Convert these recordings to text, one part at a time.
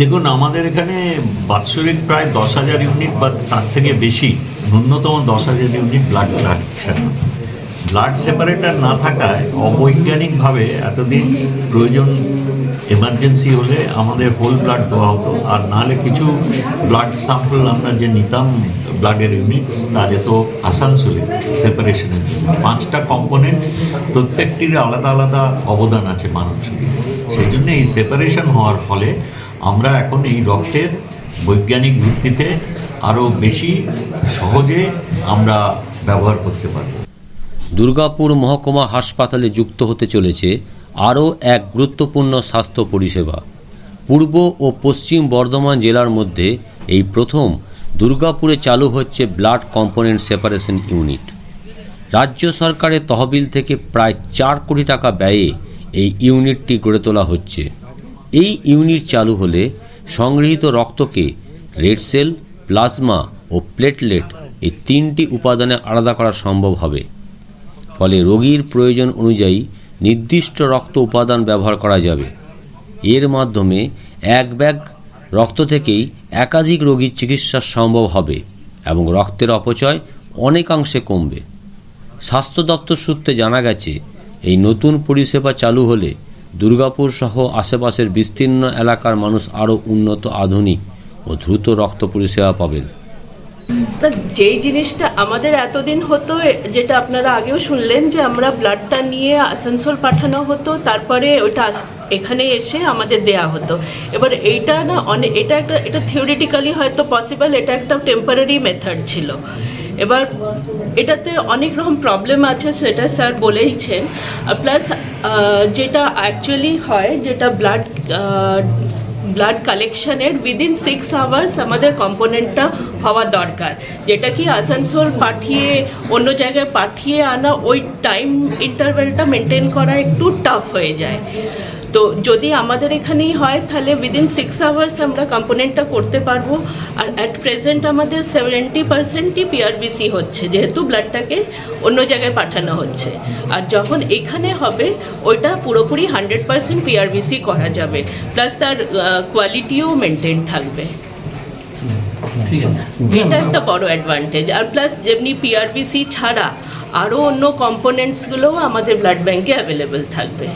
দেখুন, আমাদের এখানে বাৎসরিক প্রায় দশ হাজার ইউনিট বা তার থেকে বেশি, ন্যূনতম দশ হাজার unit blood collection blood separator না থাকায় অবৈজ্ঞানিকভাবে এতদিন প্রয়োজন এমার্জেন্সি হলে আমাদের হোল ব্লাড দেওয়া হতো। আর নাহলে কিছু ব্লাড স্যাম্পল আমরা যে নিতাম ব্লাডের ইউনিট তা যেত আসানসোলে সেপারেশনের জন্য। পাঁচটা কম্পোনেন্ট প্রত্যেকটির আলাদা আলাদা অবদান আছে মানব সেই জন্য এই সেপারেশন হওয়ার ফলে আমরা এখন এই রক্তের বৈজ্ঞানিক ভিত্তিতে আরও বেশি সহজে আমরা ব্যবহার করতে পারব। দুর্গাপুর মহকুমা হাসপাতালে যুক্ত হতে চলেছে আরও এক গুরুত্বপূর্ণ স্বাস্থ্য পরিষেবা। পূর্ব ও পশ্চিম বর্ধমান জেলার মধ্যে এই প্রথম দুর্গাপুরে চালু হচ্ছে ব্লাড কম্পোনেন্ট সেপারেশন ইউনিট। রাজ্য সরকারের তহবিল থেকে প্রায় চার কোটি টাকা ব্যয়ে এই ইউনিটটি গড়ে তোলা হচ্ছে। এই ইউনিট চালু হলে সংগৃহীত রক্তকে রেড সেল, প্লাজমা ও প্লেটলেট এই তিনটি উপাদানে আলাদা করা সম্ভব হবে। ফলে রোগীর প্রয়োজন অনুযায়ী নির্দিষ্ট রক্ত উপাদান ব্যবহার করা যাবে। এর মাধ্যমে এক ব্যাগ রক্ত থেকেই একাধিক রোগীর চিকিৎসা সম্ভব হবে এবং রক্তের অপচয় অনেকাংশে কমবে। স্বাস্থ্য দপ্তর সূত্রে জানা গেছে, এই নতুন পরিষেবা চালু হলে দুর্গাপুর সহ আশেপাশের বিস্তীর্ণ এলাকার মানুষ আরও উন্নত, আধুনিক ও দ্রুত রক্ত পরিষেবা পাবেন। যেই জিনিসটা আমাদের এতদিন হতো যেটা আপনারা আগেও শুনলেন যে আমরা ব্লাডটা নিয়ে আসানসোল পাঠানো হতো, তারপরে ওটা এখানে এসে আমাদের দেয়া হতো। এবার এইটা না অনেক এটা একটা, এটা থিওরিটিক্যালি হয়তো পসিবল এটা একটা টেম্পারারি মেথড ছিল। এবার এটাতে অনেক রকম প্রবলেম আছে, সেটা স্যার বলেইছেন। প্লাস যেটা অ্যাকচুয়ালি হয়, যেটা ব্লাড ব্লাড কালেকশনের উইদিন সিক্স আওয়ার্স আমাদের কম্পোনেন্টটা হওয়া দরকার। যেটা কি আসানসোল পাঠিয়ে, অন্য জায়গায় পাঠিয়ে আনা, ওই টাইম ইন্টারভেলটা মেনটেন করা একটু টাফ হয়ে যায়। তো যদি আমাদের এখানেই হয় তাহলে উইদিন সিক্স আওয়ার্স আমরা কম্পোনেন্টটা করতে পারব। আর অ্যাট প্রেজেন্ট আমাদের সেভেন্টি পার্সেন্টই পিআরবিসি হচ্ছে যেহেতু ব্লাডটাকে অন্য জায়গায় পাঠানো হচ্ছে। আর যখন এখানে হবে ওইটা পুরোপুরি হান্ড্রেড পার্সেন্ট পিআরবিসি করা যাবে। প্লাস তার কোয়ালিটিও মেনটেন থাকবে। এটা একটা বড় অ্যাডভান্টেজ আর প্লাস যেমনি পিআরবিসি ছাড়া আরও অন্য কম্পোনেন্টসগুলোও আমাদের ব্লাড ব্যাংকে অ্যাভেলেবেল থাকবে।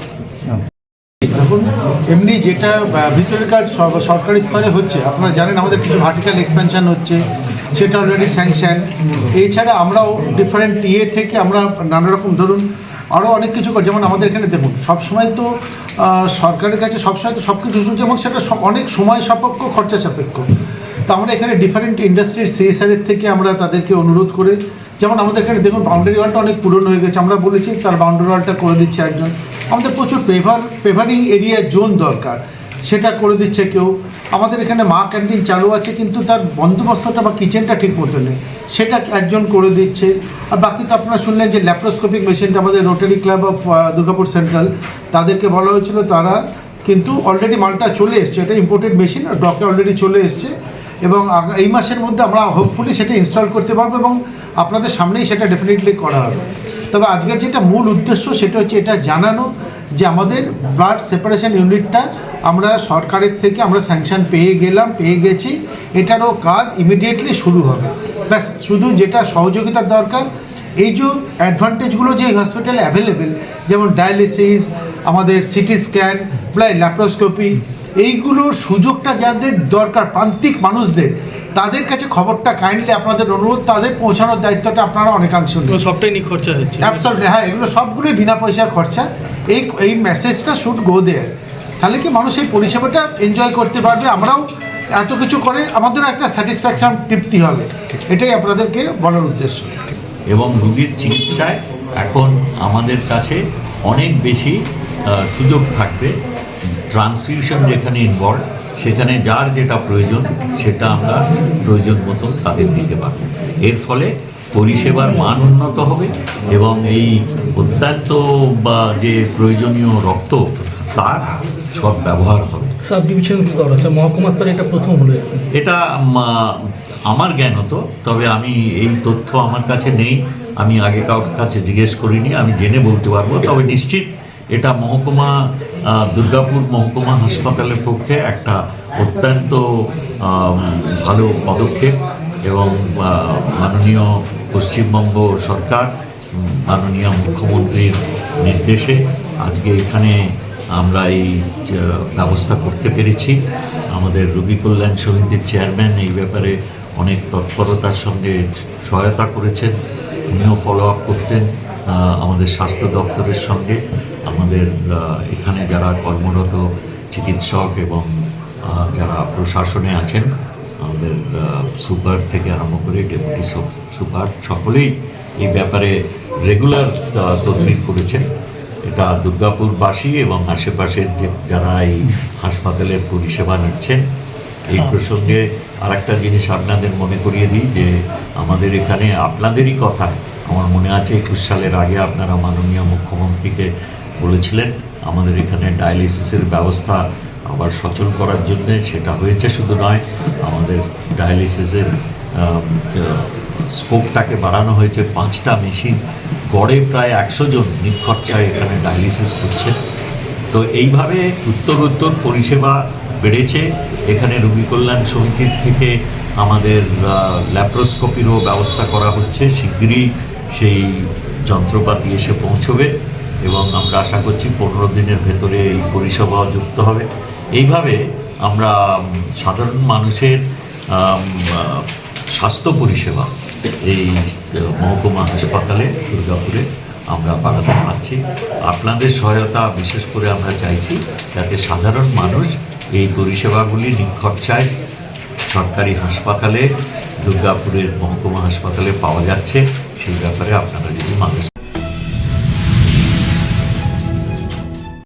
দেখুন, এমনি যেটা ভিতরের কাজ সরকারি স্তরে হচ্ছে, আপনারা জানেন আমাদের কিছু ভার্টিক্যাল এক্সপেনশন হচ্ছে, সেটা অলরেডি স্যাংশন এছাড়া আমরাও ডিফারেন্ট ইয়ে থেকে আমরা নানা রকম ধরুন আরও অনেক কিছু করি। যেমন আমাদের এখানে দেখুন সবসময় তো সরকারের কাছে সবসময় তো সব কিছু শুনছে, এবং সেটা অনেক সময় সাপেক্ষ, খরচা সাপেক্ষ। তো আমরা এখানে ডিফারেন্ট ইন্ডাস্ট্রির সিএসআরের থেকে আমরা তাদেরকে অনুরোধ করে, যেমন আমাদের এখানে দেখুন বাউন্ডারি ওয়ালটা অনেক পুরনো হয়ে গেছে, আমরা বলেছি তার বাউন্ডারি ওয়ালটা করে দিচ্ছে একজন। আমাদের প্রচুর পেভার পেভারিং এরিয়া জোন দরকার। সেটা করে দিচ্ছে কেউ। আমাদের এখানে মা ক্যান্টিন চালু আছে, কিন্তু তার বন্দোবস্তটা বা কিচেনটা ঠিক মতো নেই। সেটা একজন করে দিচ্ছে। আর বাকি তো আপনারা শুনলেন যে ল্যাপ্রোস্কোপিক মেশিনটা আমাদের rotary club of Durgapur central তাদেরকে বলা হয়েছিল তারা। কিন্তু অলরেডি মালটা চলে এসছে। এটা ইম্পোর্টেড মেশিন আর ডকে অলরেডি চলে এসছে। এবং এই মাসের মধ্যে আমরা হোপফুলি সেটা ইনস্টল করতে পারব এবং আপনাদের সামনেই সেটা ডেফিনেটলি করা হবে। তবে আজকের যেটা মূল উদ্দেশ্য সেটা হচ্ছে এটা জানানো যে আমাদের ব্লাড সেপারেশন ইউনিটটা আমরা সরকারের থেকে আমরা স্যাংশন পেয়ে গেলাম, পেয়ে গেছি। এটারও কাজ ইমিডিয়েটলি শুরু হবে। ব্যাস, শুধু যেটা সহযোগিতার দরকার, এই যে অ্যাডভান্টেজগুলো যে হসপিটালে অ্যাভেলেবেল যেমন ডায়ালিসিস আমাদের সিটি স্ক্যান প্লাস ল্যাপ্রোস্কোপি এইগুলোর সুযোগটা যাদের দরকার, প্রান্তিক মানুষদের তাদের কাছে খবরটা কাইন্ডলি আপনাদের অনুরোধ তাদের পৌঁছানোর দায়িত্বটা আপনারা অনেকাংশ সবটাই নিখরচা হচ্ছে। অ্যাবসলুটলি হ্যাঁ এগুলো সবগুলোই বিনা পয়সার খরচা। এই এই মেসেজটা শুড গো দেয়ার তাহলে কি মানুষ এই পরিষেবাটা এনজয় করতে পারবে? আমরাও এত কিছু করে আমাদেরও একটা স্যাটিসফ্যাকশন তৃপ্তি হবে। এটাই আপনাদেরকে বলার উদ্দেশ্য। এবং রুগীর চিকিৎসায় এখন আমাদের কাছে অনেক বেশি সুযোগ থাকবে। ট্রান্সফিউশন যেখানে ইনভলভ সেখানে যার যেটা প্রয়োজন সেটা আমরা প্রয়োজন মতো তাদের দিতে পারব। এর ফলে পরিষেবার মান উন্নত হবে এবং এই অত্যন্ত বা যে প্রয়োজনীয় রক্ত তার সব ব্যবহার হবে। সাব ডিভিশন স্তর অর্থাৎ মহকুমা স্তরে এটা প্রথম হলো এটা আমার জ্ঞান হতো তবে আমি এই তথ্য আমার কাছে নেই। আমি আগে কারোর কাছে জিজ্ঞেস করিনি আমি জেনে বলতে পারব তবে নিশ্চিত এটা মহকুমা দুর্গাপুর মহকুমা হাসপাতালের পক্ষে একটা অত্যন্ত ভালো পদক্ষেপ এবং মাননীয় পশ্চিমবঙ্গ সরকার মাননীয় মুখ্যমন্ত্রীর নির্দেশে আজকে এখানে আমরা এই ব্যবস্থা করতে পেরেছি। আমাদের রোগী কল্যাণ সমিতির চেয়ারম্যান এই ব্যাপারে অনেক তৎপরতার সঙ্গে সহায়তা করেছেন। উনিও ফলো আপ করতেন আমাদের স্বাস্থ্য দপ্তরের সঙ্গে। আমাদের এখানে যারা কর্মরত চিকিৎসক এবং যারা প্রশাসনে আছেন আমাদের সুপার থেকে আরম্ভ করে ডেপুটি সুপার সকলেই এই ব্যাপারে রেগুলার তদবির করেছেন। এটা দুর্গাপুরবাসী এবং আশেপাশের যে যারা এই হাসপাতালের পরিষেবা নিচ্ছেন এই প্রসঙ্গে আরেকটা জিনিস আপনাদের মনে করিয়ে দিই যে আমাদের এখানে আপনাদেরই কথা আমার মনে আছে একুশ সালের আগে আপনারা মাননীয় মুখ্যমন্ত্রীকে বলেছিলেন, আমাদের এখানে ডায়ালিসিসের ব্যবস্থা আবার সচল করার জন্য সেটা হয়েছে, শুধু নয়, আমাদের ডায়ালিসিসের স্কোপটাকে বাড়ানো হয়েছে। পাঁচটা মেশিন, গড়ে প্রায় একশো জন নিখরচায় এখানে ডায়ালিসিস করছে। তো এইভাবে উত্তর উত্তর পরিষেবা বেড়েছে। এখানে রোগী কল্যাণ সমিতির থেকে আমাদের ল্যাপ্রোস্কোপিরও ব্যবস্থা করা হচ্ছে। শিগগিরই সেই যন্ত্রপাতি এসে পৌঁছবে। এবং আমরা আশা করছি পনেরো দিনের ভেতরে এই পরিষেবাও যুক্ত হবে। এইভাবে আমরা সাধারণ মানুষের স্বাস্থ্য পরিষেবা এই মহকুমা হাসপাতালে, দুর্গাপুরে আমরা বাড়াতে পারছি। আপনাদের সহায়তা বিশেষ করে আমরা চাইছি যাতে সাধারণ মানুষ এই পরিষেবাগুলি নিখরচায় সরকারি হাসপাতালে, দুর্গাপুরের মহকুমা হাসপাতালে পাওয়া যাচ্ছে। সেই ব্যাপারে আপনারা যদি মানুষ